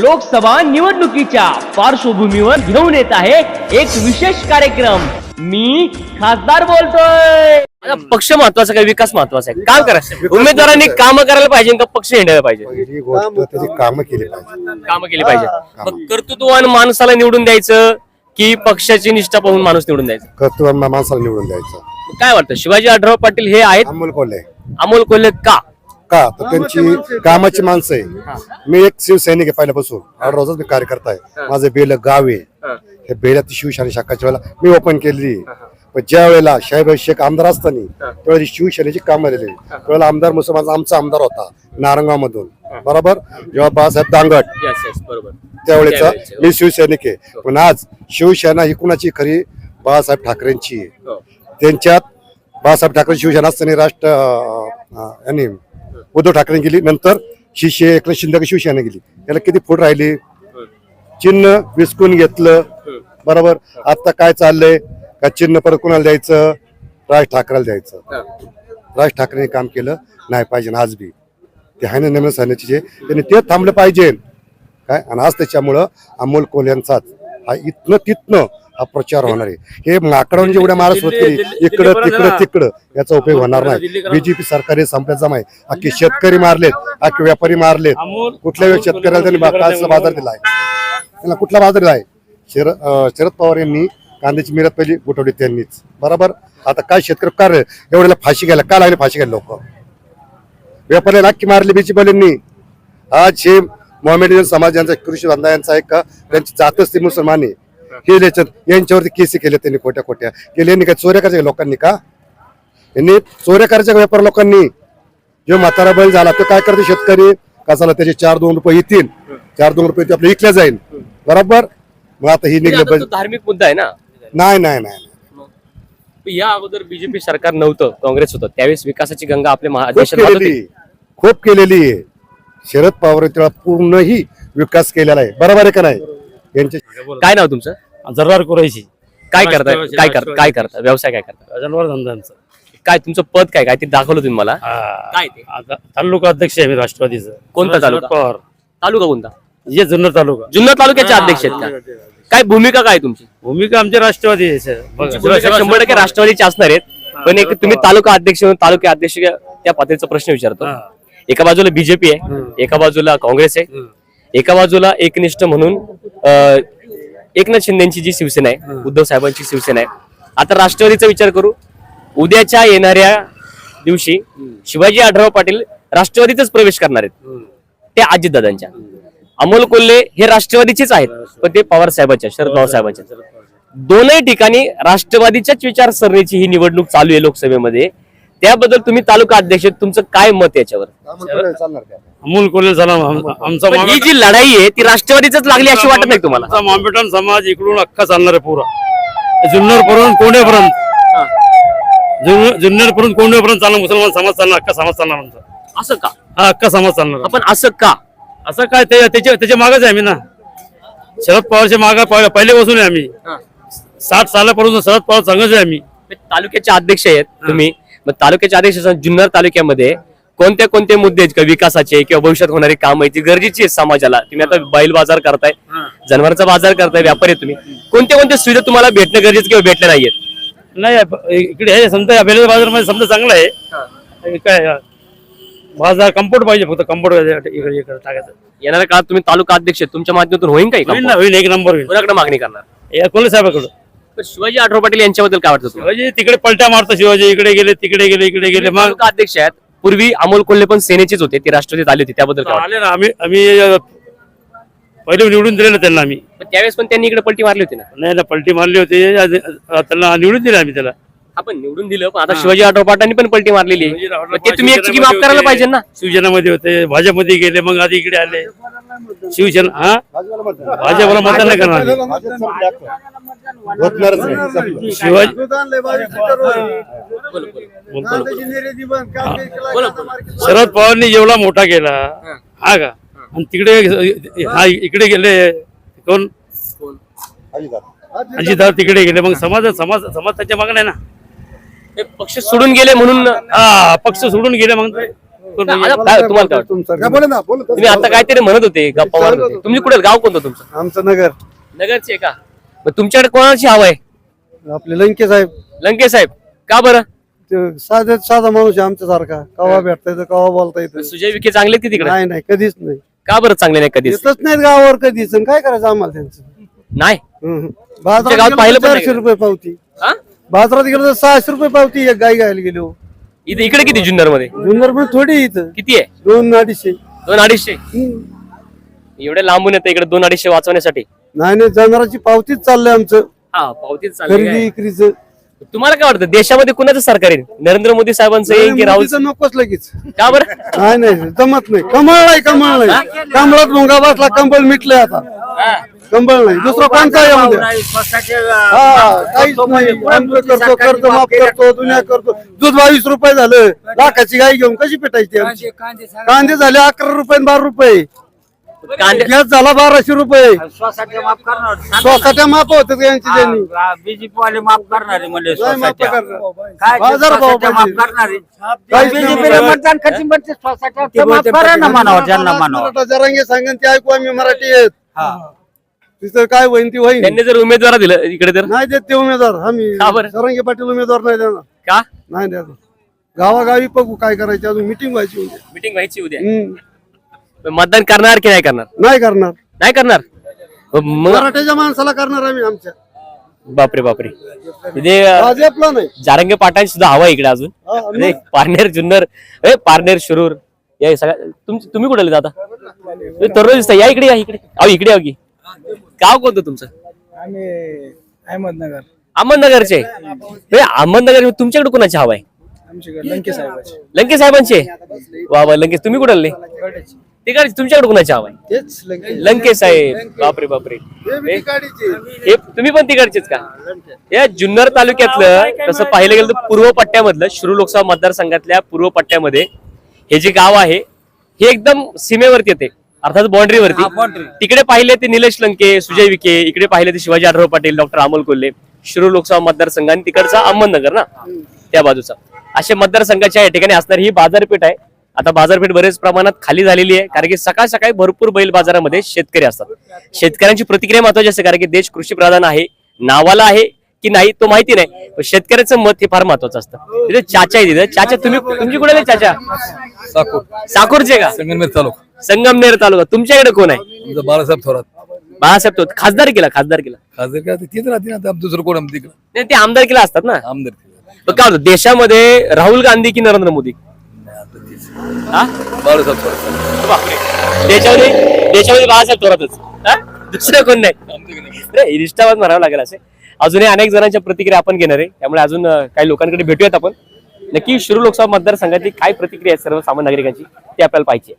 लोकसभा निवडणुकीच्या पार्श्वभूमीवर घेऊन येत आहे एक विशेष कार्यक्रम. मी खासदार बोलतोय. आता पक्ष महत्त्वाचा का? विकास महत्त्वाचा आहे. काम करा. उमेदवारांनी काम करायला पाहिजे का पक्ष हिंडायला पाहिजे. पहिली गोष्ट त्याची कामं केली पाहिजे. काम केली पाहिजे. मग कर्तृत्ववान माणसाला निवडून द्यायचं की पक्षाची निष्ठा पाहून माणूस निवडून द्यायचं? कर्तव्य माणसाला निवडून द्यायचं. काय वाटतं? शिवाजी आढराव पाटील हे आहेत? अमोल कोल्हे. अमोल कोल्हे का? का? तर त्यांची कामाची माणसं आहे. मी एक शिवसैनिक आहे पहिल्यापासून. आठ रोजच मी कार्यकर्ता आहे. माझं बेल गाव आहे. हे. बेलाची शिवसेना शाखाच्या वेळेला मी ओपन केली पण ज्या वेळेला साहेब शेख आमदार असताना त्यावेळेला शिवसेनेची कामं आलेली त्यावेळेला आमदार मुसलमान आमचा आमदार होता नारंगाव मधून बरोबर? जेव्हा बाळासाहेब दांगट त्यावेळेचा. मी शिवसैनिक आहे. पण आज शिवसेना ही कुणाची खरी? बाळासाहेब ठाकरेंची आहे. हो. त्यांच्यात बाळासाहेब ठाकरे शिवसेना असताना राष्ट्र यांनी उद्धव ठाकरे गेली. नंतर शिष्य एकनाथ शिंदे शिवसेना गेली. त्याला किती फूट राहिली? चिन्ह विसकून घेतलं. बरोबर? आता काय चाललंय? का चिन्ह परत कुणाला द्यायचं? राज ठाकरेला द्यायचं. राज ठाकरेने काम केलं. नाही पाहिजे आज बी. ते आहे ना नवीन सैन्याचे जे. त्यांनी ते थांबलं पाहिजे. काय? आणि आज त्याच्यामुळं अमोल कोल्यांचाच हा इथनं तिथनं हा प्रचार होणार आहे. हे माकडावरून जेवढ्या मारा सुरुवात केली इकडं तिकडं तिकडं याचा उपयोग होणार नाही. बीजेपी सरकार हे संपल्याचा आहे अख्खे शेतकरी मारलेत अख्खे व्यापारी मारलेत. कुठल्या वेळी शेतकऱ्याला त्यांनी बाजार दिलाय? त्यांना कुठला बाजार दिलाय? शरद अं, शरद पवार यांनी कांद्याची मिरत पहिली उठवली त्यांनीच. बरोबर? आता काय शेतकरी काय? एवढ्याला फाशी घ्यायला का लागले फाशी घ्यायला लोक? व्यापाऱ्याला अख्खी मारली बीजेपीवाल्यांनी आज हे मोहम्मदियन समाज यांचा कृषी धंदा यांचा आहे का त्यांची जातच ती मुसलमान. आहे हे याच्यात यांच्यावरती केसी केले त्यांनी खोट्या खोट्या. केले यांनी काय चोऱ्या करायच्या लोकांनी का? यांनी चोऱ्या करायच्या व्यापार लोकांनी? जो म्हातारा बैल झाला तो काय करते शेतकरी? कसाला त्याचे चार दोन रुपये येतील? चार दोन रुपये ते आपले विकल्या जाईल. बरोबर? मग आता ही निघले आता तो धार्मिक मुद्दा आहे ना? नाही नाही नाही. या अगोदर बीजेपी सरकार नव्हतं काँग्रेस होतं. त्यावेळेस विकासाची गंगा आपल्या केलेली. खूप केलेली आहे. शरद पवार पूर्णही विकास केलेला आहे. बरोबर आहे का नाही? यांच्या काय नाव तुमचं? जरार कुरायची काय करता काय करता काय करता व्यवसाय काय करता जनावर धंद्यांचा काय तुमचं पद काय? काय ते दाखवलं तुम्ही मला? काय ते? आता तालुका अध्यक्ष आहे मी राष्ट्रवादीचं. कोणता तालुका? पवार. तालुका कोणता? जे जुन्नर तालुका. जुन्नर तालुक्याचे अध्यक्ष आहेत का? काय भूमिका काय तुमची? भूमिका आमची राष्ट्रवादी आहे, सर. बघा, तुमची भूमिका शंभर टक्के राष्ट्रवादीचे असणार आहेत. पण एक तुम्ही तालुका अध्यक्ष म्हणून तालुका अध्यक्ष त्या पातळीचा प्रश्न विचारतो. हा. एका बाजूला बीजेपी आहे एका बाजूला काँग्रेस आहे एका बाजूला एकनिष्ठ म्हणून एकनाथ शिंदेची जी शिवसेना आहे उद्धव साहेबांची शिवसेना आहे आता राष्ट्रवादीचा विचार करू उद्याच्या येणाऱ्या दिवशी शिवाजी आढराव पाटील राष्ट्रवादीतच प्रवेश करणार आहेत. ते अजितदादांच्या. अमोल कोल्हे हे राष्ट्रवादीचेच आहेत पण ते पवार साहेबांच्या शरद पवार साहेबांच्या. दोनही ठिकाणी राष्ट्रवादीच्याच विचारसरणीची ही निवडणूक चालू आहे लोकसभेमध्ये. त्याबद्दल तुम्ही तालुका अध्यक्ष आहेत. तुमचं काय मत आहे याच्यावर. अमोल कोल्हे झाला आम- आमचा पण ही जी लढाई आहे ती राष्ट्रवादीच लागली अशी वाटत नाही तुम्हाला? आमचा मांबेटन समाज इकडून अख्खा चालणार आहे पुरा. जुन्नर पर्यंत कोंडेपर्यंत. जुन्नर जुन्नर पर्यंत कोंडेपर्यंत चालणार मुसलमान समाज चालणार अख्खा समाज चालणार आमचा. असं का? हा अख्खा समाज चालणार. आपण असं का? असं काय ते त्याच्या त्याच्या मागच आहे आम्ही ना. शरद पवारच्या माग पहिल्यापासून आहे आम्ही. साठ सालापासून शरद पवार सांगच आहे आम्ही. तालुक्याचे अध्यक्ष आहेत तुम्ही. मग तालुक्याचे अध्यक्ष असताना जुन्नर तालुक्यामध्ये कोणत्या कोणते मुद्दे आहेत का विकासाचे किंवा भविष्यात होणारी काम आहे ती गरजेची आहे समाजाला? तुम्ही आता बैल बाजार करताय जनावरचा बाजार करताय व्यापारी आहे तुम्ही. कोणत्या कोणत्या सुविधा तुम्हाला भेटणं गरजेचं किंवा भेटल्या नाहीयेत? नाही इकडे हे समजा बेले बाजारमध्ये समजा चांगला आहे. काय बाजार कम्फर्ट पाहिजे फक्त इकडे टाकायचं. येणाऱ्या काळात तुम्ही तालुका अध्यक्ष. तुमच्या माध्यमातून होईल काही होईल एक नंबर होईल. कोणाकडे मागणी करणार? या कोल्हे साहेबाकडं पण शिवाजी आढराव पाटील यांच्याबद्दल काय वाटतं तुम्हाला? शिवाजी तिकडे पलट्या मारतो शिवाजी इकडे गेले तिकडे गेले इकडे गेले. मग तालुका अध्यक्ष आहेत. पूर्वी अमोल कोल्हे पण सेनेचेच होते ती राष्ट्रवादीत आली होती त्याबद्दल काय वाटतं? आले ना आम्ही आम्ही अं, पहिले निवडून दिलेलं त्यांना आम्ही. पण त्यावेळेस पण त्यांनी इकडे पलटी मारली होती ना? नाही ना पलटी मारली होती आज- त्यांना निवडून दिलं आम्ही त्याला. आपण निवडून दिलं पण आता शिवाजी आढराव पाटलांनी पण पलटी मारलेली आहे. मग ते तुम्ही एक चुकी माफ करायला पाहिजे ना. शिवसेनेमध्ये होते भाजपमध्ये गेले मग आधी इकडे आले. शिवसेना हा? भाजपला मतदान नाही करणार. शिवाजी शरद पवारनी जेवढा मोठा केला. हा. का? आणि तिकडे हा इकडे गेले. कोण? अजितदादा तिकडे गेले. मग समाज समाज समाज त्याच्यामागे नाही ना. हे पक्ष सोडून गेले म्हणून हा पक्ष सोडून गेले मग काय- तुम्हाला काय वाटतं? काय बोला ना बोला तुम्ही आता काहीतरी म्हणत होते गप्पा मारत होते. तुम्ही कुठे गाव कोणतं तुमचं? आमचं नगर. नगरचे का? मग तुमच्याकडे कोणाची हवा आहे? आपले लंके साहेब. लंके साहेब का बरं? ते साधे साधा माणूस आहे आमच्यासारखा. कवा भेटता येतं कवा बोलता येतं सुजय विखे चांगले आहेत की तिकडे? नाही नाही कधीच नाही. का बरं चांगले नाही कधीच? येतच नाहीत गावावर कधीच. आणि काय करायचं आम्हाला त्यांचं? नाही. हम्म. गावात बाजारात गेलो पाहिलं पण नाही चारशे? रुपये पावती? बाजारात गेलो तर सहाशे रुपये पावती एक गाय घ्यायला गेलो. इथे इकडे किती जुन्नरमध्ये? जुन्नर पण थोडी इथं. किती आहे? दोन अडीचशे. दोन अडीचशे? हम्म. एवढे लांबून येतं इकडे दोन अडीचशे वाचवण्यासाठी? नाही नाही जनावरांची पावतीच चाललंय आमचं. हा पावतीच चालली खरेदी काय? विक्रीचं. तुम्हाला काय वाटतं देशामध्ये कुणाचं सरकार येईल? नरेंद्र मोदी साहेबांचं येईल की राहुल मोदीचं नकोच लगेच. का बरं? नाही नाही जमत नाही. कमळ नाही कमळ नाही कमळात भोंगा बसला कंबळ मिटलंय आता. कंबळ. नाही दुसरा हा काहीच नाही. आमचं करतो कर्ज माफ करतो दुनिया करतो. दूध बावीस रुपये झालं. लाखाची गाय घेऊन कशी पेटायची आमची? कांदे झाले. अकरा रुपये आणि बारा रुपये. कांदे गॅस झाला बाराशे रुपये. स्वसाच्या माफ करणार. स्वतःच्या माप होते यांची त्यांनी. बीजेपी वाले माफ करणारे म्हणजे नाही माफ करणार. काय बाजार भाव माफ पाहिजे. करणारे? काहीच नाही. बीजेपीला माफ मतदान कधी म्हणते? स्वसाच्या माफ करा ना म्हणावं ज्यांना म्हणावं. मराठा जरांगे सांगेन ते ऐकू आम्ही मराठी आहेत. तिथं काय होईन ती होईन? त्यांनी जर उमेदवार दिलं इकडे तर? नाही देत ते उमेदवार. आम्ही का बरं? जरांगे पाटील उमेदवार नाही देणार. का? नाही देणार. गावागावी बघू काय करायचे. अजून मिटिंग व्हायची उद्या. मिटिंग व्हायची उद्या. हम्म. मतदान करणार की नाही करणार? नाही करणार. नाही करणार? मग मराठ्याच्या माणसाला करणार आम्ही आमच्या. बापरे बापरे. म्हणजे अं, भाजपला नाही. जारंगे पाटाण सुद्धा हवा आहे इकडे अजून. हा, म्हणजे पारनेर जुन्नर. ए पारनेर शिरूर. या सगळ्या तुम- तुम्ही कुठे आता तुम्ही तरुण दिसता या इकडे या इकडे. अहो इकडे की. गाव कोणतं तुमचं? आम्ही अहमदनगर. अहमदनगरचे. हे अहमदनगर तुमच्याकडे कोणाची हवा आहे? आमच्याकडे लंके साहेबाचे. लंके साहेबांचे? वा वा लंकेश तुम्ही कुठे आले? तिकडे तुमच्याकडे कोणाची हवा आहे? तेच लंके. लंके साहेब. बापरे बापरे. हे हे तुम्ही पण तिकडचेच का? या जुन्नर तालुक्यातलं तसं पाहिलं गेलं तर पूर्व पट्ट्यामधलं शिरू लोकसभा मतदारसंघातल्या पूर्व पट्ट्यामध्ये हे जे गाव आहे हे एकदम सीमेवरती येते. अर्थात बाउंड्रीवरती. तिकडे पाहिले ते निलेश लंके सुजय विखे इकडे पाहिले ते शिवाजी आढराव पाटील डॉक्टर अमोल कोल्हे शिरूर लोकसभा मतदारसंघ आणि तिकडचा अहमदनगर ना? त्या बाजूचा. असे मतदारसंघाच्या या ठिकाणी असणारी ही बाजारपेठ आहे. आता बाजारपेठ बरेच प्रमाणात खाली झालेली आहे कारण की सकाळ सकाळी भरपूर बैल बाजारामध्ये शेतकरी असतात. शेतकऱ्यांची प्रतिक्रिया महत्वाची असते कारण की देश कृषी प्रधान आहे नावाला आहे की नाही तो माहिती नाही. पण शेतकऱ्याचं मत हे फार महत्वाचं असतं. तिथे चाचा आहे तिथे चाचा तुम्ही तुमची कुठे चाचा? साकूर. साकूरचे का? संगमनेर तालुका. संगमनेर तालुका. तुमच्याकडे कोण आहे? आमचा बाळासाहेब थोरात. बाळासाहेब तो खासदार केला खासदार केला. खासदार काय तीच राहते ना आता दुसरं कोण तिकडं? नाही ते आमदार केला असतात ना. आमदार काय होतं देशामध्ये राहुल गांधी की नरेंद्र मोदी? हा? बाळासाहेब थोरात. बापरे. देशामध्ये देशामध्ये बाळासाहेब थोरातच. हा? दुसरं कोण नाही? रिष्टाबाद मारावं लागेल असे. अजूनही अनेक जणांच्या प्रतिक्रिया आपण घेणार आहे. त्यामुळे अजून काही लोकांकडे भेटूयात आपण. नक्की शिरू लोकसभा मतदारसंघाची काय प्रतिक्रिया आहे सर्वसामान्य नागरिकांची ती आपल्याला पाहिजे